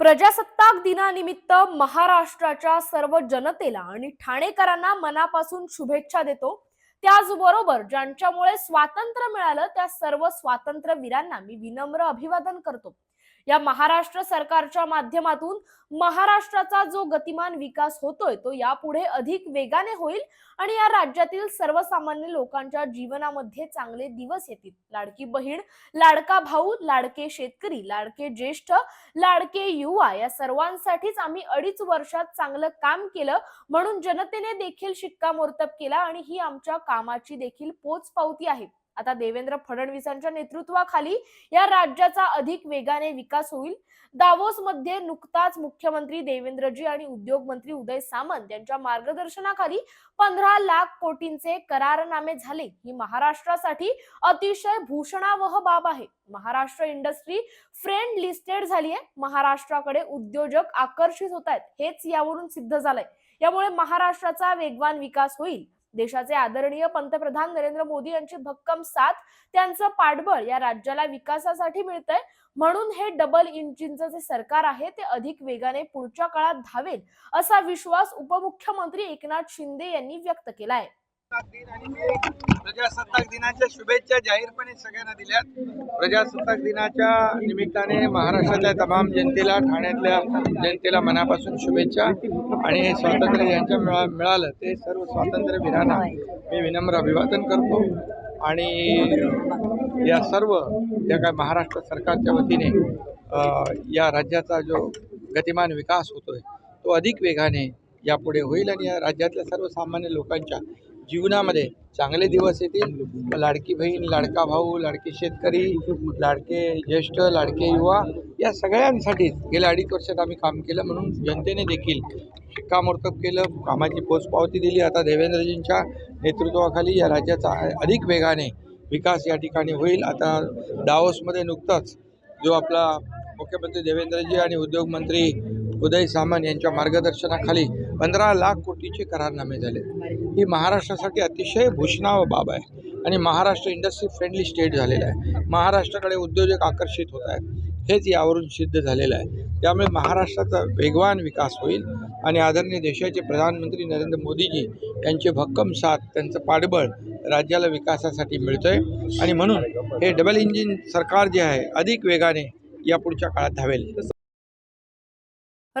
प्रजासत्ताक दिनानिमित्त महाराष्ट्राच्या सर्व जनतेला आणि ठाणेकरांना मनापासून शुभेच्छा देतो. त्याचबरोबर ज्यांच्यामुळे स्वातंत्र्य मिळालं त्या सर्व स्वातंत्र्यवीरांना मी विनम्र अभिवादन करतो. या महाराष्ट्र सरकारच्या माध्यमातून महाराष्ट्राचा जो गतिमान विकास होतोय तो यापुढे अधिक वेगाने होईल आणि या राज्यातील सर्वसामान्य लोकांच्या जीवनामध्ये चांगले दिवस येतील. लाडकी बहीण लाडका भाऊ लाडके शेतकरी लाडके ज्येष्ठ लाडके युवा या सर्वांसाठीच आम्ही अडीच वर्षात चांगलं काम केलं म्हणून जनतेने देखील शिक्कामोर्तब केला आणि ही आमच्या कामाची देखील पोचपावती आहे. आता देवेंद्र फडणवीसांच्या नेतृत्वाखाली या राज्याचा अधिक वेगाने विकास होईल. दावोस मध्ये नुकताच मुख्यमंत्री देवेंद्रजी आणि उद्योग मंत्री उदय सामंत यांच्या मार्गदर्शनाखाली पंधरा लाख कोटींचे करारनामे झाले. ही महाराष्ट्रासाठी अतिशय भूषणावह बाब आहे. महाराष्ट्र इंडस्ट्री फ्रेंड लिस्टेड झाली आहे महाराष्ट्राकडे उद्योजक आकर्षित होत आहेत हेच यावरून सिद्ध झालंय. यामुळे महाराष्ट्राचा वेगवान विकास होईल. देशाचे आदरणीय पंतप्रधान नरेंद्र मोदी यांची भक्कम साथ त्यांचं पाठबळ या राज्याला विकासासाठी मिळतंय. म्हणून हे डबल इंजिनचं जे सरकार आहे ते अधिक वेगाने पुढच्या काळात धावेल असा विश्वास उपमुख्यमंत्री एकनाथ शिंदे यांनी व्यक्त केलाय. प्रजासत्ताक दिनाच्या शुभेच्छा जाहीरपणे सगळ्यांना दिल्यात. प्रजासत्ताक दिनाच्या निमित्ताने महाराष्ट्राच्या तमाम जनतेला ठाण्यातल्या जनतेला मनापासून शुभेच्छा. आणि हे स्वातंत्र्य ज्यांच्या मिळा मिळालं ते सर्व स्वातंत्र्यवीरांना मी विनम्र अभिवादन करतो. आणि या सर्व ज्या काय महाराष्ट्र सरकारच्या वतीने या राज्याचा जो गतिमान विकास होतोय तो अधिक वेगाने यापुढे होईल आणि या राज्यातल्या सर्वसामान्य लोकांच्या जीवनामध्ये चांगले दिवस येतील. लाडकी बहीण लाडका भाऊ लाडके शेतकरी लाडके ज्येष्ठ लाडके युवा या सगळ्यांसाठीच गेल्या अडीच वर्षात आम्ही काम केलं म्हणून जनतेने देखील शिक्कामोर्तब केलं. कामाची पोचपावती दिली. आता देवेंद्रजींच्या नेतृत्वाखाली या राज्याचा अधिक वेगाने विकास या ठिकाणी होईल. आता डावोसमध्ये नुकताच जो आपला मुख्यमंत्री देवेंद्रजी आणि उद्योगमंत्री उदय सामंत यांच्या मार्गदर्शनाखाली पंधरा लाख कोटीचे करारनामे झाले. ही महाराष्ट्रासाठी अतिशय भूषणाव बाब आहे आणि महाराष्ट्र इंडस्ट्री फ्रेंडली स्टेट झालेला आहे. महाराष्ट्राकडे उद्योजक आकर्षित होत आहेत. हेच यावरून सिद्ध झालेलं आहे. त्यामुळे महाराष्ट्राचा वेगवान विकास होईल आणि आदरणीय देशाचे प्रधानमंत्री नरेंद्र मोदीजी यांचे भक्कम साथ त्यांचं पाठबळ राज्याला विकासासाठी मिळतंय. आणि म्हणून हे डबल इंजिन सरकार जे आहे अधिक वेगाने या पुढच्या काळात धावेल.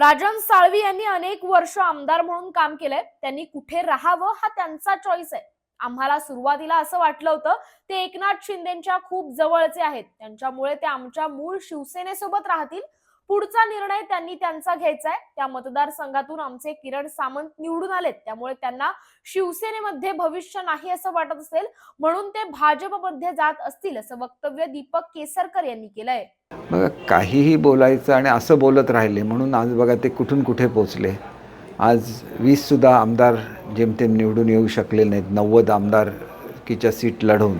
राजन साळवी यांनी अनेक वर्ष आमदार म्हणून काम केलंय. त्यांनी कुठे राहावं हा त्यांचा चॉईस आहे. आम्हाला सुरुवातीला असं वाटलं होतं ते एकनाथ शिंदेच्या खूप जवळचे आहेत. त्यांच्यामुळे ते आमच्या मूळ शिवसेनेसोबत राहतील पुढचा निर्णय त्यांनी त्यांचा घ्यायचा आहे त्या मतदारसंघातून आमचे किरण सामंत निवडून आलेत. त्यामुळे त्यांना शिवसेनेमध्ये भविष्य नाही असं वाटत असेल. म्हणून ते भाजपमध्ये जात असतील असं वक्तव्य दीपक केसरकर यांनी केलंय. बघा काहीही बोलायचं आणि असं बोलत राहिले म्हणून आज बघा ते कुठून कुठे पोचले. आज वीससुद्धा आमदार जेमतेम निवडून येऊ शकले नाहीत. नव्वद आमदारकीच्या सीट लढवून.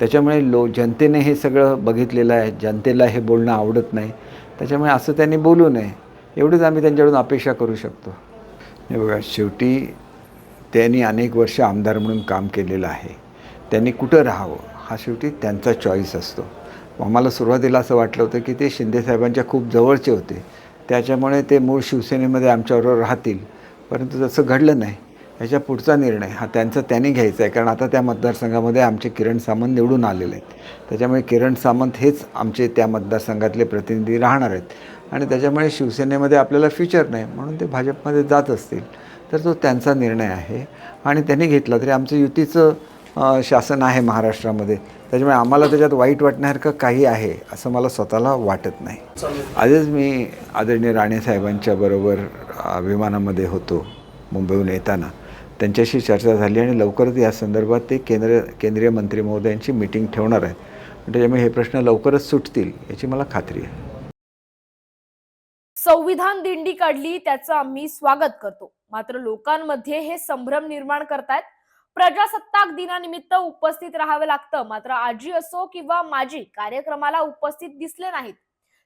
त्याच्यामुळे लो जनतेने हे सगळं बघितलेलं आहे. जनतेला हे बोलणं आवडत नाही. त्याच्यामुळे असं त्यांनी बोलू नये. एवढीच आम्ही त्यांच्याकडून अपेक्षा करू शकतो. हे बघा शेवटी त्यांनी अनेक वर्ष आमदार म्हणून काम केलेलं आहे. त्यांनी कुठं राहावं? हा शेवटी त्यांचा चॉईस असतो. आम्हाला सुरुवातीला असं वाटलं होतं की ते शिंदेसाहेबांच्या खूप जवळचे होते. त्याच्यामुळे ते मूळ शिवसेनेमध्ये आमच्याबरोबर राहतील. परंतु तसं घडलं नाही. याच्या पुढचा निर्णय हा त्यांचा त्यांनी घ्यायचा आहे. कारण आता त्या मतदारसंघामध्ये आमचे किरण सामंत निवडून आलेले आहेत. त्याच्यामुळे किरण सामंत हेच आमचे त्या मतदारसंघातले प्रतिनिधी राहणार आहेत. आणि त्याच्यामुळे शिवसेनेमध्ये आपल्याला फ्युचर नाही म्हणून ते भाजपमध्ये जात असतील. तर तो त्यांचा निर्णय आहे. आणि त्यांनी घेतला तरी आमचं युतीचं शासन आहे महाराष्ट्रामध्ये. त्याच्यामुळे आम्हाला त्याच्यात वाईट वाटण्यासारखं काही आहे असं मला स्वतःला वाटत नाही. आजच मी आदरणीय राणेसाहेबांच्या बरोबर विमानामध्ये होतो मुंबईहून येताना. त्यांच्याशी चर्चा झाली आणि लवकरच या संदर्भात ते केंद्र केंद्रीय मंत्री महोदयांची मिटिंग ठेवणार आहेत. त्याच्यामुळे हे प्रश्न लवकरच सुटतील याची मला खात्री आहे. संविधान दिंडी काढली त्याचं आम्ही स्वागत करतो. मात्र लोकांमध्ये हे संभ्रम निर्माण करतायत. प्रजासत्ताक दिनानिमित्त उपस्थित राहावं लागतं. मात्र आजी असो किंवा माजी कार्यक्रमाला उपस्थित दिसले नाहीत.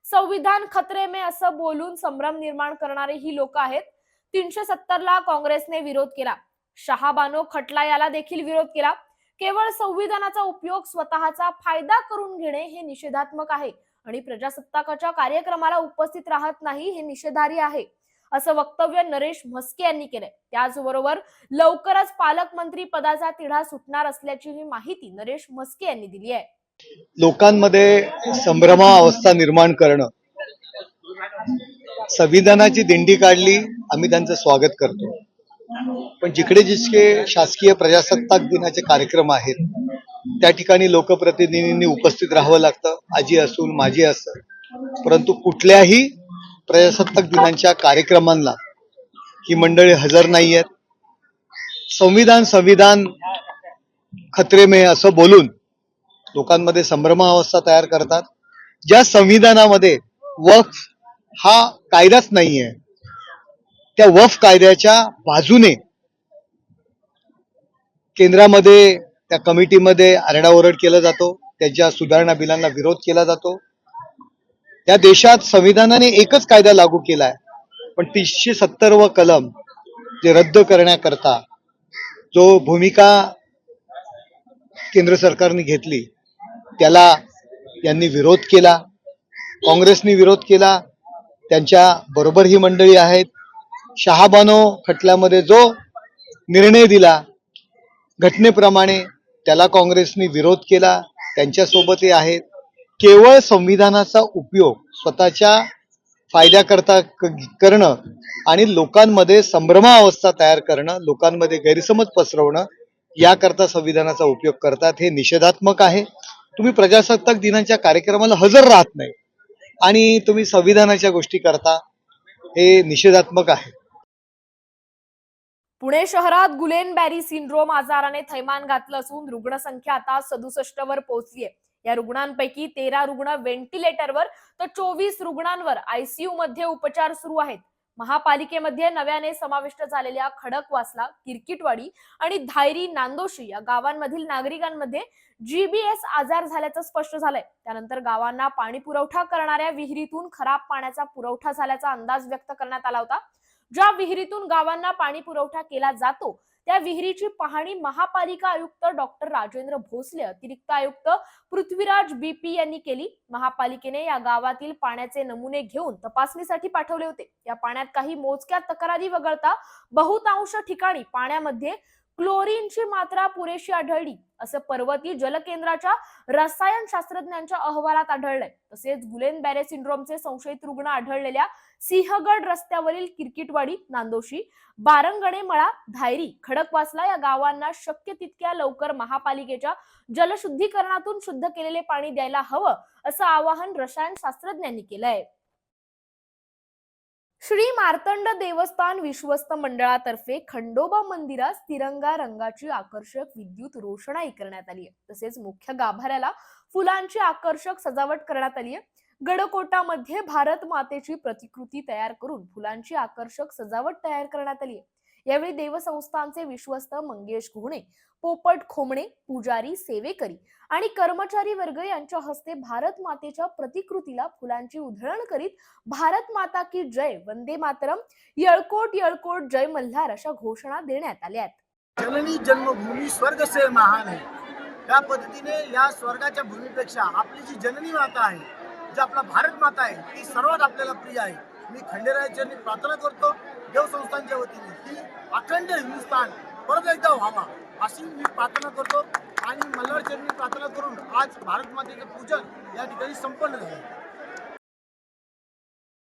संविधान खतरे में असं बोलून संभ्रम निर्माण करणारे ही लोक आहेत. तीनशे सत्तर ला काँग्रेसने विरोध केला. शहाबानो खटला याला देखील विरोध केला. केवळ संविधानाचा उपयोग स्वतःचा फायदा करून घेणे हे निषेधात्मक आहे आणि प्रजासत्ताकाच्या कार्यक्रमाला उपस्थित राहत नाही हे निषेधारी आहे असं वक्तव्य नरेश म्हस्के यांनी केलंय. त्याचबरोबर लवकरच पालकमंत्री पदाचा तिढा सुटणार असल्याची माहिती नरेश म्हस्के यांनी दिली आहे. लोकांमध्ये संभ्रमावस्था निर्माण करणं संविधानाची दिंडी काढली आम्ही त्यांचं स्वागत करतो. पण जिकडे जितके शासकीय प्रजासत्ताक दिनाचे कार्यक्रम आहेत त्या ठिकाणी लोकप्रतिनिधींनी उपस्थित राहावं लागतं. आजी असून माझी असं. परंतु कुठल्याही प्रजासत्ताक दिनांच्या कार्यक्रमांना ही मंडळी हजर नाही आहेत. संविधान संविधान खतरे मे असं बोलून लोकांमध्ये संभ्रमावस्था तयार करतात. ज्या संविधानामध्ये वक्फ हा कायदाच नाहीये त्या वफ कायद्याच्या बाजूने केंद्रामध्ये त्या कमिटीमध्ये आरडाओरड केला जातो त्याच्या सुधारणा बिलांना विरोध केला जातो. या देशात संविधानाने एकच कायदा लागू केला आहे पण तीनशे सत्तर व कलम जे रद्द करण्याकरता जो भूमिका केंद्र सरकारने घेतली त्याला यांनी विरोध केला काँग्रेसने विरोध केला त्यांच्या बरोबर ही मंडळी आहेत शहाबानो खटल्यामध्ये जो निर्णय दिला घटनेप्रमाणे त्याला काँग्रेसने विरोध केला त्यांच्यासोबतही आहेत. केवळ संविधानाचा उपयोग स्वतःच्या फायद्याकरता क- करणं आणि लोकांमध्ये संभ्रमावस्था तयार करणं लोकांमध्ये गैरसमज पसरवणं याकरता संविधानाचा उपयोग करतात हे निषेधात्मक आहे. तुम्ही प्रजासत्ताक दिनाच्या कार्यक्रमाला हजर राहत नाही आणि तुम्ही संविधानाच्या गोष्टी करता हे निषेधात्मक आहे. पुणे शहरात गुलेनबॅरी सिंड्रोम आजाराने थैमान घातलं असून रुग्णसंख्या आता सदुसष्ट वर पोहोचली आहे या रुग्णांपैकी तेरा रुग्ण व्हेंटिलेटरवर तर चोवीस रुग्णांवर आयसीयू मध्ये उपचार सुरू आहेत. महापालिकेमध्ये नव्याने समाविष्ट झालेल्या खडकवासला किरकिटवाडी आणि धायरी नांदोशी या गावांमधील नागरिकांमध्ये जीबीएस आजार झाल्याचं स्पष्ट झालंय. त्यानंतर गावांना पाणी पुरवठा करणाऱ्या विहिरीतून खराब पाण्याचा पुरवठा झाल्याचा अंदाज व्यक्त करण्यात आला होता. ज्या विहिरीतून गावांना पाणी पुरवठा केला जातो त्या विहिरीची पाहणी महापालिका आयुक्त डॉक्टर राजेंद्र भोसले अतिरिक्त आयुक्त पृथ्वीराज बीपी यांनी केली. महापालिकेने या गावातील पाण्याचे नमुने घेऊन तपासणीसाठी पाठवले होते. या पाण्यात काही मोजक्या तक्रारी वगळता बहुतांश ठिकाणी पाण्यामध्ये क्लोरीनची मात्रा पुरेशी आढळली असं पर्वती जलकेंद्राच्या रसायन शास्त्रज्ञांच्या अहवालात आढळलंय. तसेच गुलेन बॅरे सिंड्रोमचे संशयित रुग्ण आढळलेल्या सिंहगड रस्त्यावरील किरकिटवाडी नांदोशी बारंगणे मळा धायरी खडकवासला या गावांना शक्य तितक्या लवकर महापालिकेच्या जलशुद्धीकरणातून शुद्ध केलेले पाणी द्यायला हवं असं आवाहन रसायन शास्त्रज्ञांनी केलंय. श्री मार्तंड देवस्थान विश्वस्त मंडळातर्फे खंडोबा मंदिरात तिरंगा रंगाची आकर्षक विद्युत रोषणाई करण्यात आली आहे तसेच मुख्य गाभाऱ्याला फुलांची आकर्षक सजावट करण्यात आली आहे गडकोटामध्ये भारत मातेची प्रतिकृती तयार करून फुलांची आकर्षक सजावट तयार करण्यात आली आहे यावेळी देवसंस्थांचे विश्वस्त मंगेश घोणे पोपट खोमणे पुजारी सेवेकरी आणि कर्मचारी वर्ग यांच्या हस्ते भारत मातेच्या प्रतिकृतीला फुलांची उधळण करीत भारत माता की जय वंदे मातरम यळकोट यळकोट जय मल्हार अशा घोषणा देण्यात आल्या आहेत. जननी जन्मभूमी स्वर्ग से महान आहे त्या पद्धतीने या स्वर्गाच्या भूमीपेक्षा आपली जी जननी माता आहे जी आपला भारत माता आहे ती सर्वात आपल्याला प्रिय आहे. मी खंडेरायाच्यांनी प्रार्थना करतो देवसंस्थांच्या वतीने. की अखंड हिंदुस्थान परत एकदा व्हावा अशी मी प्रार्थना करतो. आणि मल्हारचरणी प्रार्थना करून आज भारत मातेचं पूजन या ठिकाणी संपन्न झालं.